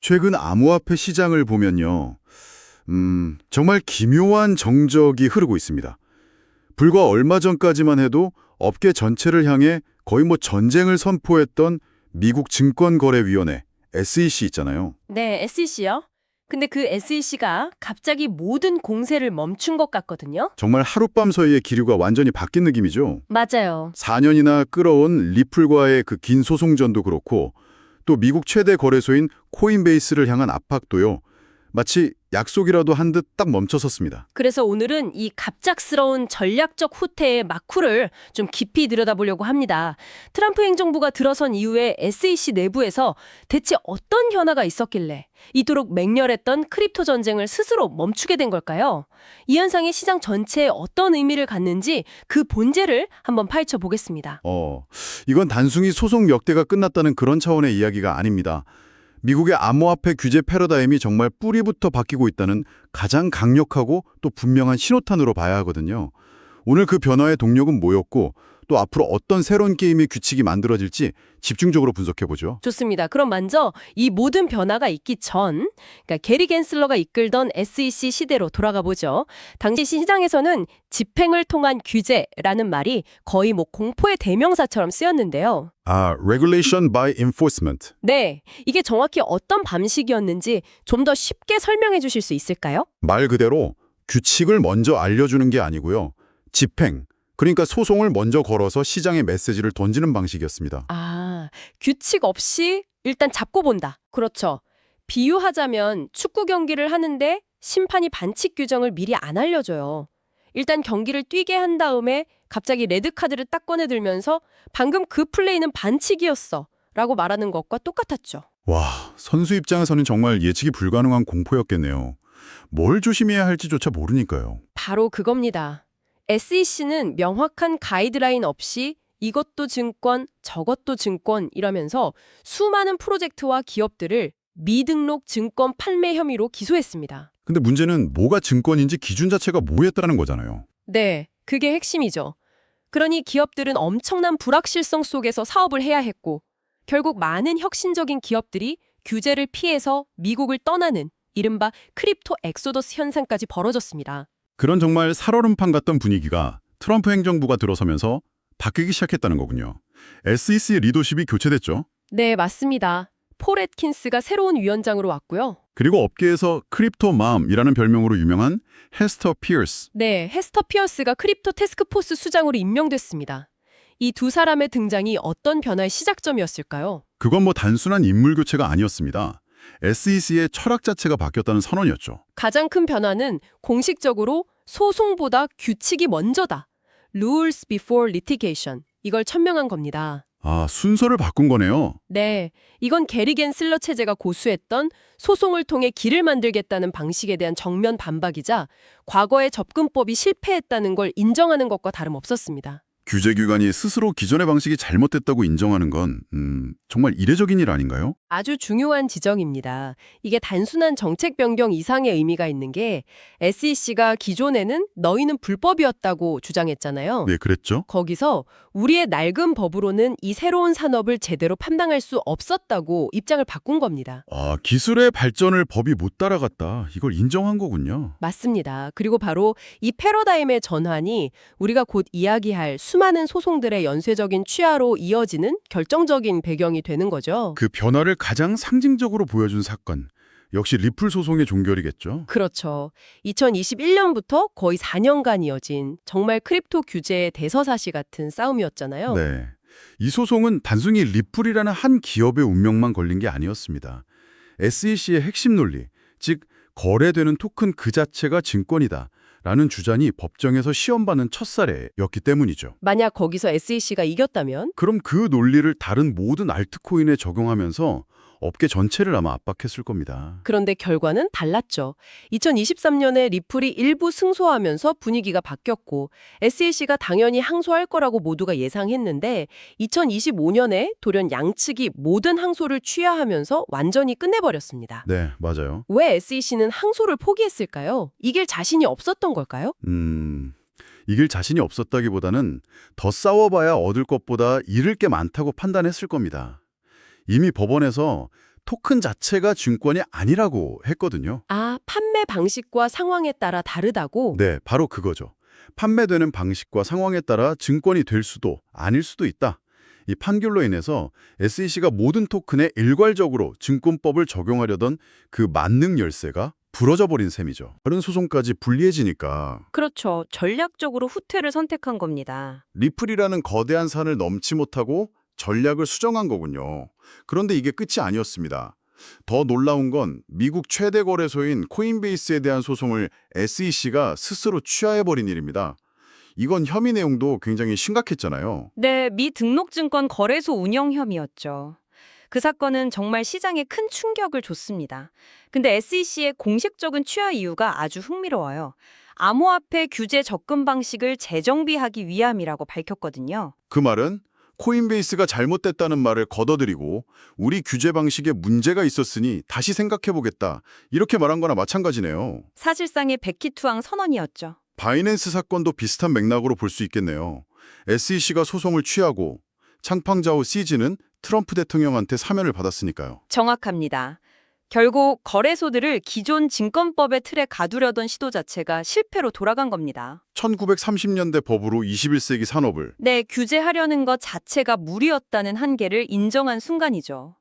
최근 암호화폐 시장을 보면요. 음, 정말 기묘한 정적이 흐르고 있습니다. 불과 얼마 전까지만 해도 업계 전체를 향해 거의 뭐 전쟁을 선포했던 미국 증권거래위원회 SEC 있잖아요. 네, SEC요. 근데 그 SEC가 갑자기 모든 공세를 멈춘 것 같거든요. 정말 하룻밤 사이에 기류가 완전히 바뀐 느낌이죠. 맞아요. 4년이나 끌어온 리플과의 그 긴 소송전도 그렇고 또 미국 최대 거래소인 코인베이스를 향한 압박도요. 마치 약속이라도 한 듯 딱 멈춰섰습니다. 그래서 오늘은 이 갑작스러운 전략적 후퇴의 막후를 좀 깊이 들여다보려고 합니다. 트럼프 행정부가 들어선 이후에 SEC 내부에서 대체 어떤 변화가 있었길래 이토록 맹렬했던 크립토 전쟁을 스스로 멈추게 된 걸까요? 이 현상이 시장 전체에 어떤 의미를 갖는지 그 본질을 한번 파헤쳐 보겠습니다. 어, 이건 단순히 소송 역대가 끝났다는 그런 차원의 이야기가 아닙니다. 미국의 암호화폐 규제 패러다임이 정말 뿌리부터 바뀌고 있다는 가장 강력하고 또 분명한 신호탄으로 봐야 하거든요. 오늘 그 변화의 동력은 뭐였고 또 앞으로 어떤 새로운 게임의 규칙이 만들어질지 집중적으로 분석해보죠. 좋습니다. 그럼 먼저 이 모든 변화가 있기 전, 그러니까 게리 겐슬러가 이끌던 SEC 시대로 돌아가 보죠. 당시 시장에서는 집행을 통한 규제라는 말이 거의 뭐 공포의 대명사처럼 쓰였는데요. 아, regulation by enforcement. 네, 이게 정확히 어떤 방식이었는지 좀 더 쉽게 설명해 주실 수 있을까요? 말 그대로 규칙을 먼저 알려주는 게 아니고요. 집행, 그러니까 소송을 먼저 걸어서 시장에 메시지를 던지는 방식이었습니다. 아, 규칙 없이 일단 잡고 본다. 그렇죠. 비유하자면 축구 경기를 하는데 심판이 반칙 규정을 미리 안 알려줘요. 일단 경기를 뛰게 한 다음에 갑자기 레드카드를 딱 꺼내들면서 방금 그 플레이는 반칙이었어. 라고 말하는 것과 똑같았죠. 와, 선수 입장에서는 정말 예측이 불가능한 공포였겠네요. 뭘 조심해야 할지조차 모르니까요. 바로 그겁니다. SEC는 명확한 가이드라인 없이 이것도 증권, 저것도 증권 이러면서 수많은 프로젝트와 기업들을 미등록 증권 판매 혐의로 기소했습니다. 근데 문제는 뭐가 증권인지 기준 자체가 뭐였다는 거잖아요. 네, 그게 핵심이죠. 그러니 기업들은 엄청난 불확실성 속에서 사업을 해야 했고 결국 많은 혁신적인 기업들이 규제를 피해서 미국을 떠나는 이른바 크립토 엑소더스 현상까지 벌어졌습니다. 그런 정말 살얼음판 같던 분위기가 트럼프 행정부가 들어서면서 바뀌기 시작했다는 거군요. SEC 리더십이 교체됐죠. 네, 맞습니다. 폴 애킨스가 새로운 위원장으로 왔고요. 그리고 업계에서 크립토 맘이라는 별명으로 유명한 헤스터 피어스. 네, 헤스터 피어스가 크립토 테스크포스 수장으로 임명됐습니다. 이 두 사람의 등장이 어떤 변화의 시작점이었을까요? 그건 뭐 단순한 인물 교체가 아니었습니다. SEC의 철학 자체가 바뀌었다는 선언이었죠. 가장 큰 변화는 공식적으로 소송보다 규칙이 먼저다. Rules before litigation. 이걸 천명한 겁니다. 아, 순서를 바꾼 거네요. 네, 이건 게리겐 슬러 체제가 고수했던 소송을 통해 길을 만들겠다는 방식에 대한 정면 반박이자 과거의 접근법이 실패했다는 걸 인정하는 것과 다름없었습니다. 규제기관이 스스로 기존의 방식이 잘못됐다고 인정하는 건 음, 정말 이례적인 일 아닌가요? 아주 중요한 지적입니다. 이게 단순한 정책 변경 이상의 의미가 있는 게 SEC가 기존에는 너희는 불법이었다고 주장했잖아요. 네, 그랬죠. 거기서 우리의 낡은 법으로는 이 새로운 산업을 제대로 판단할 수 없었다고 입장을 바꾼 겁니다. 아, 기술의 발전을 법이 못 따라갔다. 이걸 인정한 거군요. 맞습니다. 그리고 바로 이 패러다임의 전환이 우리가 곧 이야기할 수 많은 소송들의 연쇄적인 취하로 이어지는 결정적인 배경이 되는 거죠. 그 변화를 가장 상징적으로 보여준 사건. 역시 리플 소송의 종결이겠죠. 그렇죠. 2021년부터 거의 4년간 이어진 정말 크립토 규제의 대서사시 같은 싸움이었잖아요. 네. 이 소송은 단순히 리플이라는 한 기업의 운명만 걸린 게 아니었습니다. SEC의 핵심 논리, 즉 거래되는 토큰 그 자체가 증권이다. 라는 주장이 법정에서 시험받는 첫 사례였기 때문이죠. 만약 거기서 SEC가 이겼다면 그럼 그 논리를 다른 모든 알트코인에 적용하면서 업계 전체를 아마 압박했을 겁니다. 그런데 결과는 달랐죠. 2023년에 리플이 일부 승소하면서 분위기가 바뀌었고 SEC가 당연히 항소할 거라고 모두가 예상했는데 2025년에 돌연 양측이 모든 항소를 취하하면서 완전히 끝내버렸습니다. 네, 맞아요. 왜 SEC는 항소를 포기했을까요? 이길 자신이 없었던 걸까요? 음, 이길 자신이 없었다기보다는 더 싸워봐야 얻을 것보다 잃을 게 많다고 판단했을 겁니다. 이미 법원에서 토큰 자체가 증권이 아니라고 했거든요. 아, 판매 방식과 상황에 따라 다르다고? 네, 바로 그거죠. 판매되는 방식과 상황에 따라 증권이 될 수도 아닐 수도 있다. 이 판결로 인해서 SEC가 모든 토큰에 일괄적으로 증권법을 적용하려던 그 만능 열쇠가 부러져 버린 셈이죠. 다른 소송까지 불리해지니까 그렇죠. 전략적으로 후퇴를 선택한 겁니다. 리플이라는 거대한 산을 넘지 못하고 전략을 수정한 거군요. 그런데 이게 끝이 아니었습니다. 더 놀라운 건 미국 최대 거래소인 코인베이스에 대한 소송을 SEC가 스스로 취하해버린 일입니다. 이건 혐의 내용도 굉장히 심각했잖아요. 네, 미 등록증권 거래소 운영 혐의였죠. 그 사건은 정말 시장에 큰 충격을 줬습니다. 근데 SEC의 공식적인 취하 이유가 아주 흥미로워요. 암호화폐 규제 접근 방식을 재정비하기 위함이라고 밝혔거든요. 그 말은 코인베이스가 잘못됐다는 말을 걷어들이고 우리 규제 방식에 문제가 있었으니 다시 생각해보겠다. 이렇게 말한 거나 마찬가지네요. 사실상의 백희투항 선언이었죠. 바이낸스 사건도 비슷한 맥락으로 볼 수 있겠네요. SEC가 소송을 취하고 창팡자후 시즈는 트럼프 대통령한테 사면을 받았으니까요. 정확합니다. 결국 거래소들을 기존 증권법의 틀에 가두려던 시도 자체가 실패로 돌아간 겁니다. 1930년대 법으로 21세기 산업을 네, 규제하려는 것 자체가 무리였다는 한계를 인정한 순간이죠.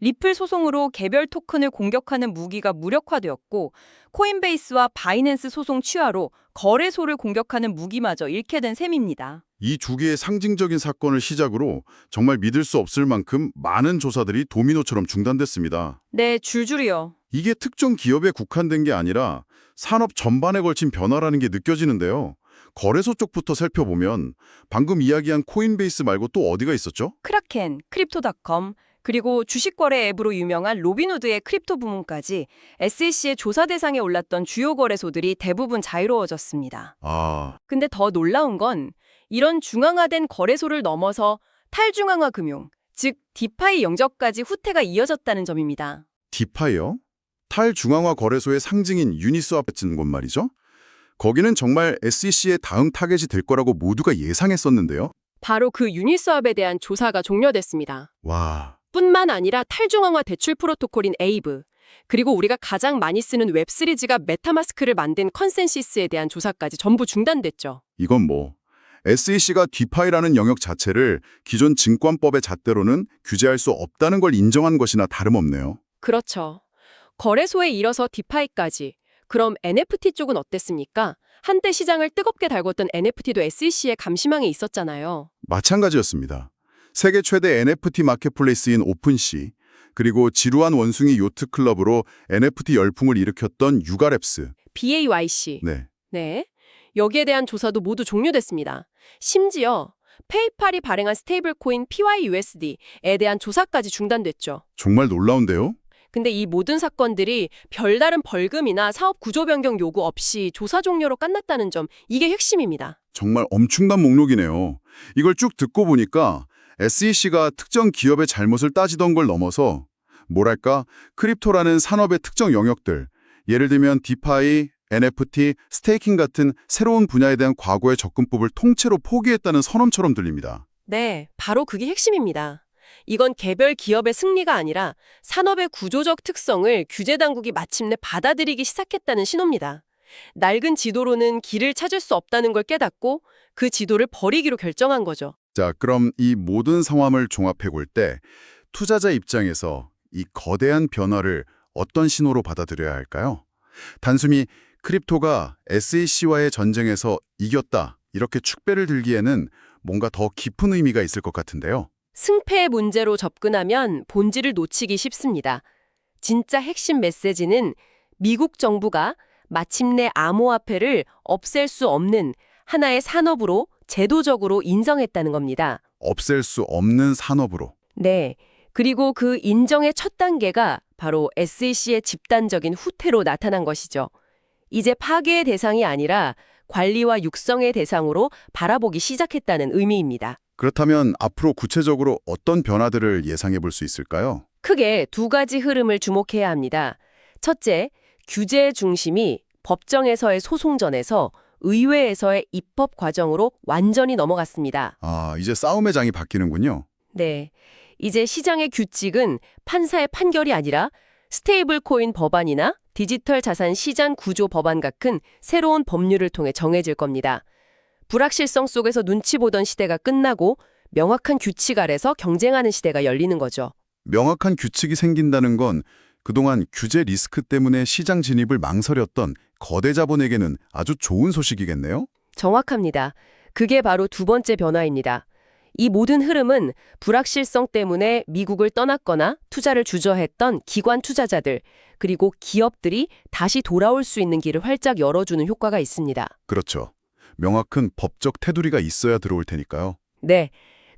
리플 소송으로 개별 토큰을 공격하는 무기가 무력화되었고 코인베이스와 바이낸스 소송 취하로 거래소를 공격하는 무기마저 잃게 된 셈입니다. 이 두 개의 상징적인 사건을 시작으로 정말 믿을 수 없을 만큼 많은 조사들이 도미노처럼 중단됐습니다. 네, 줄줄이요. 이게 특정 기업에 국한된 게 아니라 산업 전반에 걸친 변화라는 게 느껴지는데요. 거래소 쪽부터 살펴보면 방금 이야기한 코인베이스 말고 또 어디가 있었죠? 크라켄, 크립토닷컴, 그리고 주식 거래 앱으로 유명한 로빈후드의 크립토 부문까지 SEC의 조사 대상에 올랐던 주요 거래소들이 대부분 자유로워졌습니다. 아, 근데 더 놀라운 건 이런 중앙화된 거래소를 넘어서 탈중앙화 금융, 즉 디파이 영역까지 후퇴가 이어졌다는 점입니다. 디파이요? 탈중앙화 거래소의 상징인 유니스왑 같은 곳 말이죠? 거기는 정말 SEC의 다음 타겟이 될 거라고 모두가 예상했었는데요. 바로 그 유니스왑에 대한 조사가 종료됐습니다. 와, 뿐만 아니라 탈중앙화 대출 프로토콜인 에이브, 그리고 우리가 가장 많이 쓰는 웹 시리즈가 메타마스크를 만든 컨센시스에 대한 조사까지 전부 중단됐죠. 이건 뭐 SEC가 디파이라는 영역 자체를 기존 증권법의 잣대로는 규제할 수 없다는 걸 인정한 것이나 다름없네요. 그렇죠. 거래소에 이뤄서 디파이까지. 그럼 NFT 쪽은 어땠습니까? 한때 시장을 뜨겁게 달궜던 NFT도 SEC의 감시망에 있었잖아요. 마찬가지였습니다. 세계 최대 NFT 마켓플레이스인 오픈시, 그리고 지루한 원숭이 요트 클럽으로 NFT 열풍을 일으켰던 유가랩스. BAYC. 네. 네. 여기에 대한 조사도 모두 종료됐습니다. 심지어 페이팔이 발행한 스테이블 코인 PYUSD에 대한 조사까지 중단됐죠. 정말 놀라운데요? 근데 이 모든 사건들이 별다른 벌금이나 사업 구조 변경 요구 없이 조사 종료로 끝났다는 점, 이게 핵심입니다. 정말 엄청난 목록이네요. 이걸 쭉 듣고 보니까 SEC가 특정 기업의 잘못을 따지던 걸 넘어서 뭐랄까 크립토라는 산업의 특정 영역들 예를 들면 디파이, NFT, 스테이킹 같은 새로운 분야에 대한 과거의 접근법을 통째로 포기했다는 선언처럼 들립니다. 네, 바로 그게 핵심입니다. 이건 개별 기업의 승리가 아니라 산업의 구조적 특성을 규제 당국이 마침내 받아들이기 시작했다는 신호입니다. 낡은 지도로는 길을 찾을 수 없다는 걸 깨닫고 그 지도를 버리기로 결정한 거죠. 자, 그럼 이 모든 상황을 종합해 볼 때 투자자 입장에서 이 거대한 변화를 어떤 신호로 받아들여야 할까요? 단순히 크립토가 SEC와의 전쟁에서 이겼다 이렇게 축배를 들기에는 뭔가 더 깊은 의미가 있을 것 같은데요. 승패의 문제로 접근하면 본질을 놓치기 쉽습니다. 진짜 핵심 메시지는 미국 정부가 마침내 암호화폐를 없앨 수 없는 하나의 산업으로 제도적으로 인정했다는 겁니다. 없앨 수 없는 산업으로. 네. 그리고 그 인정의 첫 단계가 바로 SEC의 집단적인 후퇴로 나타난 것이죠. 이제 파괴의 대상이 아니라 관리와 육성의 대상으로 바라보기 시작했다는 의미입니다. 그렇다면 앞으로 구체적으로 어떤 변화들을 예상해 볼 수 있을까요? 크게 두 가지 흐름을 주목해야 합니다. 첫째, 규제의 중심이 법정에서의 소송전에서 의회에서의 입법 과정으로 완전히 넘어갔습니다. 아, 이제 싸움의 장이 바뀌는군요. 네. 이제 시장의 규칙은 판사의 판결이 아니라 스테이블 코인 법안이나 디지털 자산 시장 구조 법안 같은 새로운 법률을 통해 정해질 겁니다. 불확실성 속에서 눈치 보던 시대가 끝나고 명확한 규칙 아래서 경쟁하는 시대가 열리는 거죠. 명확한 규칙이 생긴다는 건 그동안 규제 리스크 때문에 시장 진입을 망설였던 거대 자본에게는 아주 좋은 소식이겠네요. 정확합니다. 그게 바로 두 번째 변화입니다. 이 모든 흐름은 불확실성 때문에 미국을 떠났거나 투자를 주저했던 기관 투자자들, 그리고 기업들이 다시 돌아올 수 있는 길을 활짝 열어주는 효과가 있습니다. 그렇죠. 명확한 법적 테두리가 있어야 들어올 테니까요. 네.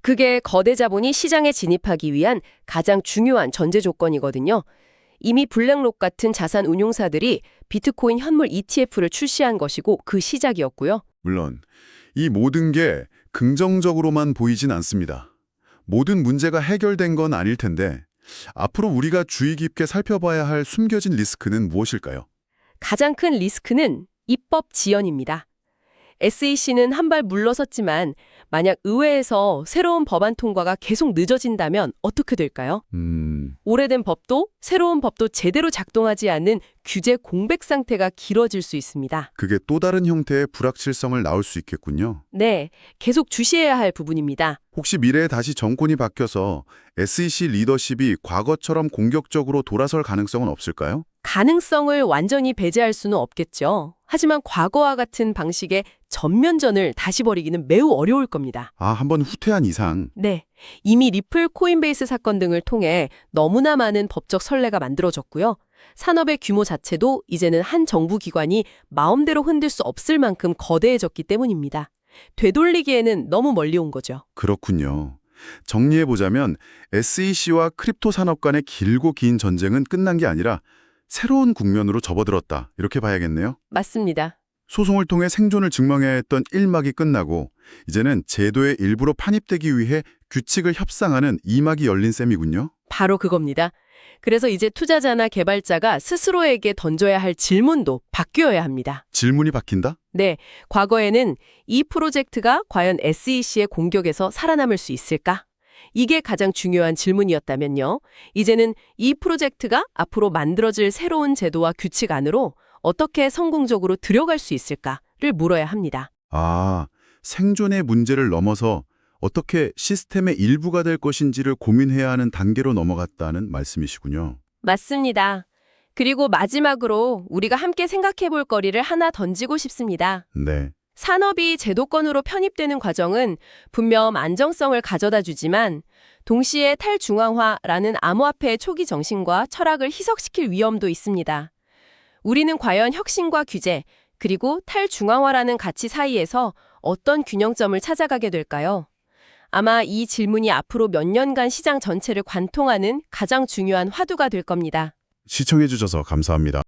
그게 거대 자본이 시장에 진입하기 위한 가장 중요한 전제 조건이거든요. 이미 블랙록 같은 자산 운용사들이 비트코인 현물 ETF를 출시한 것이고 그 시작이었고요. 물론 이 모든 게 긍정적으로만 보이진 않습니다. 모든 문제가 해결된 건 아닐 텐데 앞으로 우리가 주의 깊게 살펴봐야 할 숨겨진 리스크는 무엇일까요? 가장 큰 리스크는 입법 지연입니다. SEC는 한 발 물러섰지만 만약 의회에서 새로운 법안 통과가 계속 늦어진다면 어떻게 될까요? 음, 오래된 법도 새로운 법도 제대로 작동하지 않는 규제 공백 상태가 길어질 수 있습니다. 그게 또 다른 형태의 불확실성을 낳을 수 있겠군요. 네, 계속 주시해야 할 부분입니다. 혹시 미래에 다시 정권이 바뀌어서 SEC 리더십이 과거처럼 공격적으로 돌아설 가능성은 없을까요? 가능성을 완전히 배제할 수는 없겠죠. 하지만 과거와 같은 방식의 전면전을 다시 벌이기는 매우 어려울 겁니다. 아, 한번 후퇴한 이상 네. 이미 리플 코인베이스 사건 등을 통해 너무나 많은 법적 선례가 만들어졌고요. 산업의 규모 자체도 이제는 한 정부 기관이 마음대로 흔들 수 없을 만큼 거대해졌기 때문입니다. 되돌리기에는 너무 멀리 온 거죠. 그렇군요. 정리해보자면 SEC와 크립토 산업 간의 길고 긴 전쟁은 끝난 게 아니라 새로운 국면으로 접어들었다. 이렇게 봐야겠네요. 맞습니다. 소송을 통해 생존을 증명해야 했던 1막이 끝나고 이제는 제도의 일부로 편입되기 위해 규칙을 협상하는 2막이 열린 셈이군요. 바로 그겁니다. 그래서 이제 투자자나 개발자가 스스로에게 던져야 할 질문도 바뀌어야 합니다. 질문이 바뀐다? 네, 과거에는 이 프로젝트가 과연 SEC의 공격에서 살아남을 수 있을까? 이게 가장 중요한 질문이었다면요. 이제는 이 프로젝트가 앞으로 만들어질 새로운 제도와 규칙 안으로 어떻게 성공적으로 들어갈 수 있을까를 물어야 합니다. 아, 생존의 문제를 넘어서 어떻게 시스템의 일부가 될 것인지를 고민해야 하는 단계로 넘어갔다는 말씀이시군요. 맞습니다. 그리고 마지막으로 우리가 함께 생각해 볼 거리를 하나 던지고 싶습니다. 네. 산업이 제도권으로 편입되는 과정은 분명 안정성을 가져다 주지만 동시에 탈중앙화라는 암호화폐의 초기 정신과 철학을 희석시킬 위험도 있습니다. 우리는 과연 혁신과 규제, 그리고 탈중앙화라는 가치 사이에서 어떤 균형점을 찾아가게 될까요? 아마 이 질문이 앞으로 몇 년간 시장 전체를 관통하는 가장 중요한 화두가 될 겁니다. 시청해주셔서 감사합니다.